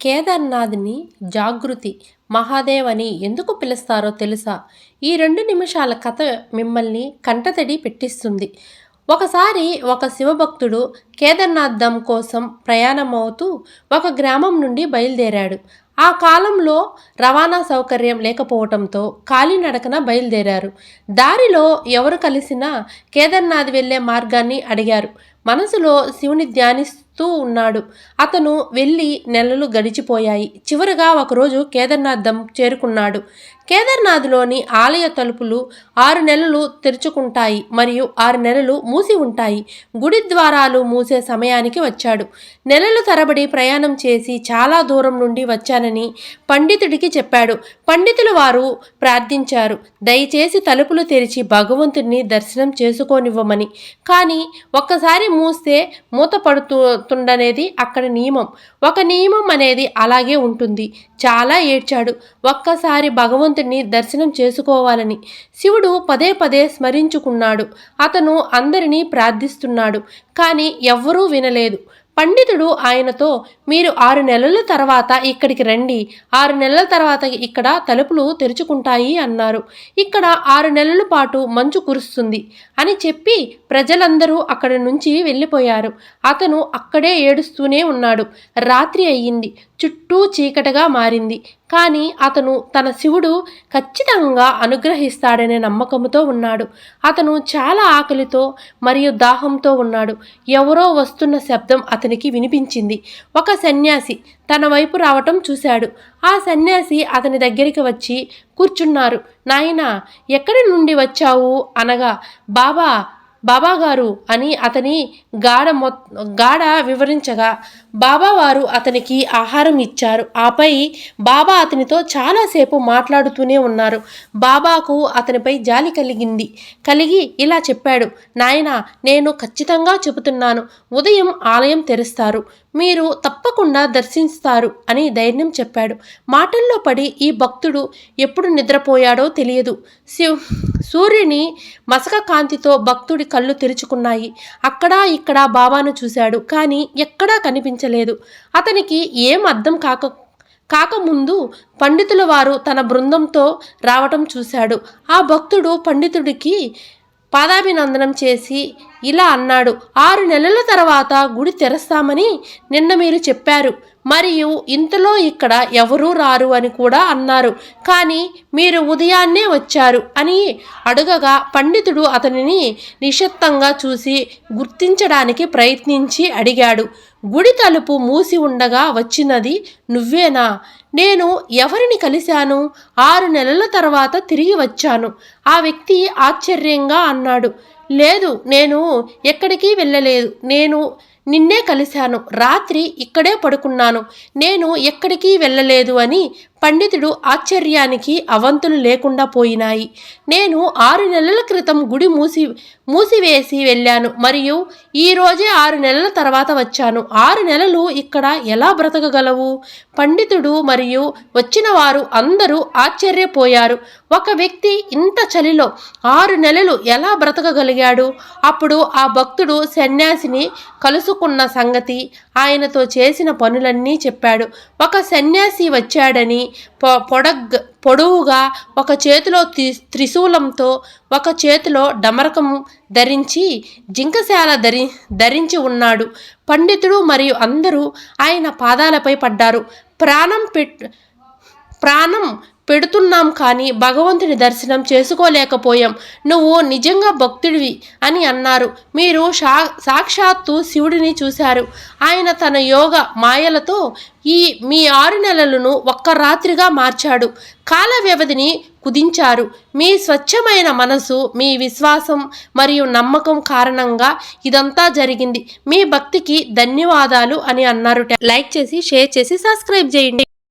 కేదార్నాథ్ని జాగృతి మహాదేవ్ అని ఎందుకు పిలుస్తారో తెలుసా? ఈ రెండు నిమిషాల కథ మిమ్మల్ని కంటతడి పెట్టిస్తుంది. ఒకసారి ఒక శివభక్తుడు కేదార్నాథ్ ధమ్ కోసం ప్రయాణమవుతూ ఒక గ్రామం నుండి బయలుదేరాడు. ఆ కాలంలో రవాణా సౌకర్యం లేకపోవటంతో కాలినడకన బయలుదేరారు. దారిలో ఎవరు కలిసినా కేదార్నాథ్ వెళ్ళే మార్గాన్ని అడిగారు. మనసులో శివుని ధ్యానిస్తూ ఉన్నాడు. అతను వెళ్ళి నెలలు గడిచిపోయాయి. చివరగా ఒకరోజు కేదార్నాథ్ చేరుకున్నాడు. కేదార్నాథ్లోని ఆలయ తలుపులు ఆరు నెలలు తెరుచుకుంటాయి మరియు ఆరు నెలలు మూసి ఉంటాయి. గుడి ద్వారాలు మూసే సమయానికి వచ్చాడు. నెలలు తరబడి ప్రయాణం చేసి చాలా దూరం నుండి వచ్చానని పండితుడికి చెప్పాడు. పండితులు వారు ప్రార్థించారు. దయచేసి తలుపులు తెరిచి భగవంతుడిని దర్శనం చేసుకోనివ్వమని. కానీ ఒక్కసారి మూస్తే మూతపడుతుండనేది అక్కడ నియమం. ఒక నియమం అనేది అలాగే ఉంటుంది. చాలా ఏడ్చాడు. ఒక్కసారి భగవంతుడిని దర్శనం చేసుకోవాలని. శివుడు పదే పదే స్మరించుకున్నాడు. అతను అందరినీ ప్రార్థిస్తున్నాడు. కానీ ఎవ్వరూ వినలేదు. పండితుడు ఆయనతో మీరు ఆరు నెలల తర్వాత ఇక్కడికి రండి. ఆరు నెలల తర్వాత ఇక్కడ తలుపులు తెరుచుకుంటాయి అన్నారు. ఇక్కడ ఆరు నెలల పాటు మంచు కురుస్తుంది అని చెప్పి ప్రజలందరూ అక్కడి నుంచి వెళ్ళిపోయారు. అతను అక్కడే ఏడుస్తూనే ఉన్నాడు. రాత్రి అయ్యింది. చుట్టూ చీకటగా మారింది. కానీ అతను తన శివుడు ఖచ్చితంగా అనుగ్రహిస్తాడనే నమ్మకంతో ఉన్నాడు. అతను చాలా ఆకలితో మరియు దాహంతో ఉన్నాడు. ఎవరో వస్తున్న శబ్దం అతనికి వినిపించింది. ఒక సన్యాసి తన వైపు రావటం చూశాడు. ఆ సన్యాసి అతని దగ్గరికి వచ్చి కూర్చున్నారు. నాయనా ఎక్కడి నుండి వచ్చావు? అనగా బాబా బాబాగారు అని అతని గాఢ మొ గాఢ వివరించగా బాబావారు అతనికి ఆహారం ఇచ్చారు. ఆపై బాబా అతనితో చాలాసేపు మాట్లాడుతూనే ఉన్నారు. బాబాకు అతనిపై జాలి కలిగింది. కలిగి ఇలా చెప్పాడు నాయన నేను ఖచ్చితంగా చెబుతున్నాను. ఉదయం ఆలయం తెరుస్తారు. మీరు తప్పకుండా దర్శిస్తారు అని ధైర్యం చెప్పాడు. మాటల్లో పడి ఈ భక్తుడు ఎప్పుడు నిద్రపోయాడో తెలియదు. శివ్ సూర్యుని మసక కాంతితో భక్తుడి కళ్ళు తెరుచుకున్నాయి. అక్కడా ఇక్కడ బాబాను చూశాడు కానీ ఎక్కడా కనిపించలేదు. అతనికి ఏం అర్థం కాక కాకముందు పండితుల వారు తన బృందంతో రావటం చూశాడు. ఆ భక్తుడు పండితుడికి పాదాభినందనం చేసి ఇలా అన్నాడు. ఆరు నెలల తర్వాత గుడి తెరస్తామని నిన్న మీరు చెప్పారు. మరియు ఇంతలో ఇక్కడ ఎవరూ రారు అని కూడా అన్నారు. కానీ మీరు ఉదయాన్నే వచ్చారు అని అడగగా పండితుడు అతనిని నిశ్శబ్దంగా చూసి గుర్తించడానికి ప్రయత్నించి అడిగాడు. గుడి తలుపు మూసి ఉండగా వచ్చినది నువ్వేనా? నేను ఎవరిని కలిశాను? ఆరు నెలల తర్వాత తిరిగి వచ్చాను. ఆ వ్యక్తి ఆశ్చర్యంగా అన్నాడు. లేదు నేను ఎక్కడికి వెళ్ళలేదు. నేను నిన్నే కలిశాను. రాత్రి ఇక్కడే పడుకున్నాను. నేను ఎక్కడికి వెళ్ళలేదు అని పండితుడు ఆశ్చర్యానికి అవంతులు లేకుండా పోయినాయి. నేను ఆరు నెలల క్రితం గుడి మూసి మూసివేసి వెళ్ళాను. మరియు ఈరోజే ఆరు నెలల తర్వాత వచ్చాను. ఆరు నెలలు ఇక్కడ ఎలా బ్రతకగలవు? పండితుడు మరియు వచ్చిన వారు అందరూ ఆశ్చర్యపోయారు. ఒక వ్యక్తి ఇంత చలిలో ఆరు నెలలు ఎలా బ్రతకగలిగాడు? అప్పుడు ఆ భక్తుడు సన్యాసిని కలుసుకున్న సంగతి ఆయనతో చేసిన పనులన్నీ చెప్పాడు. ఒక సన్యాసి వచ్చాడని పొ పొడగ్ పొడవుగా ఒక చేతిలో త్రిశూలంతో ఒక చేతిలో డమరకం ధరించి జింకశాల ధరి ధరించి ఉన్నాడు. పండితుడు మరియు అందరూ ఆయన పాదాలపై పడ్డారు. ప్రాణం పెట్ ప్రాణం పెడుతున్నాం కానీ భగవంతుని దర్శనం చేసుకోలేకపోయాం. నువ్వు నిజంగా భక్తుడివి అని అన్నారు. మీరు సా సాక్షాత్తు శివుడిని చూశారు. ఆయన తన యోగ మాయలతో ఈ మీ ఆరు నెలలను ఒక్క రాత్రిగా మార్చాడు. కాల వ్యవధిని కుదించారు. మీ స్వచ్ఛమైన మనసు మీ విశ్వాసం మరియు నమ్మకం కారణంగా ఇదంతా జరిగింది. మీ భక్తికి ధన్యవాదాలు అని అన్నారు. లైక్ చేసి షేర్ చేసి సబ్స్క్రైబ్ చేయండి.